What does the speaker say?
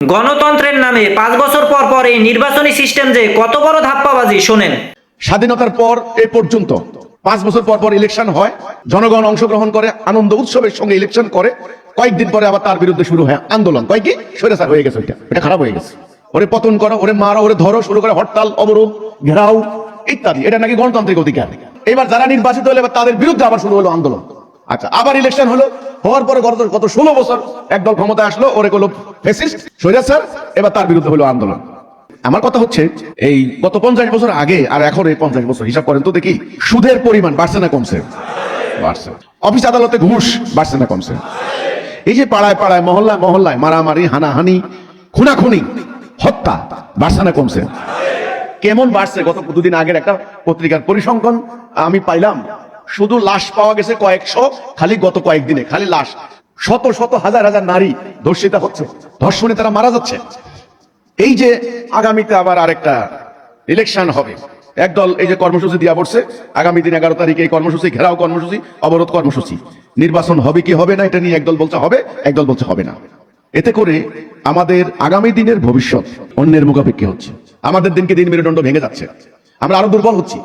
গণতন্ত্রের নামে পাঁচ বছর পর পর এই নির্বাচনী সিস্টেম যে কত বড় ধাপ্পাবাজি, শোনেন। স্বাধীনতার পর এ পর্যন্ত পাঁচ বছর পর পর ইলেকশন হয়, জনগণ অংশগ্রহণ করে, আনন্দ উৎসবের সঙ্গে ইলেকশন করে, কয়েকদিন পরে আবার তার বিরুদ্ধে শুরু হয় আন্দোলন। কয় কি? স্বৈরাচার হয়ে গেছে ওইটা এটা খারাপ হয়ে গেছে। ওরে পতন করো, ওরে মারো, ওরে ধরো, শুরু করে হরতাল, অবরোধ, ঘেরাও, ইত্যাদি। এটা নাকি গণতান্ত্রিক অধিকার। এবার যারা নির্বাচিত হলে, এবার তাদের বিরুদ্ধে আবার শুরু হলো আন্দোলন। আচ্ছা আবার ইলেকশন হলো হওয়ার পরে গত গত ষোলো বছর একদল ক্ষমতা আসলো, ওরে করল ফেসিস্ট স্বৈরাচার এবার তার বিরুদ্ধে হলো আন্দোলন। আমার কথা হচ্ছে, এই গত পঞ্চাশ বছর আগে আর এখন এই পঞ্চাশ বছর হিসাব করেন তো দেখি, সুদের পরিমাণ বাড়ছে না কমছে? বাড়ছে। অফিস আদালতে ঘুষ বাড়ছে না কমছে? এই যে পাড়ায় পাড়ায়, মহল্লায় মহল্লায় মারামারি, হানাহানি, খুনাখুনি, হত্যা বাড়ছে না কমছে? কেমন বাড়ছে? গত দুদিন আগের একটা পত্রিকার পরিসংখ্যান আমি পাইলাম শুধু লাশ পাওয়া গেছে কয়েকশো, খালি গত কয়েকদিনে, খালি লাশ। শত শত হাজার হাজার নারী ধর্ষিতা হচ্ছে, ধর্ষণে তারা মারা যাচ্ছে। এই যে আগামীতে আবার আরেকটা ইলেকশন হবে, একদল এই যে কর্মসূচি দিয়া পড়ছে, আগামী দিন এগারো তারিখে এই কর্মসূচি, ঘেরাও কর্মসূচি, অবরোধ কর্মসূচি। নির্বাচন হবে কি হবে না, এটা নিয়ে একদল বলছে হবে, একদল বলছে হবে না। এতে করে আমাদের আগামী দিনের ভবিষ্যৎ অন্যের মুখাপেক্ষি হচ্ছে। আমাদের দিনকে দিন মেরুদণ্ড ভেঙে যাচ্ছে। আমরা আরও দুর্বল হচ্ছি।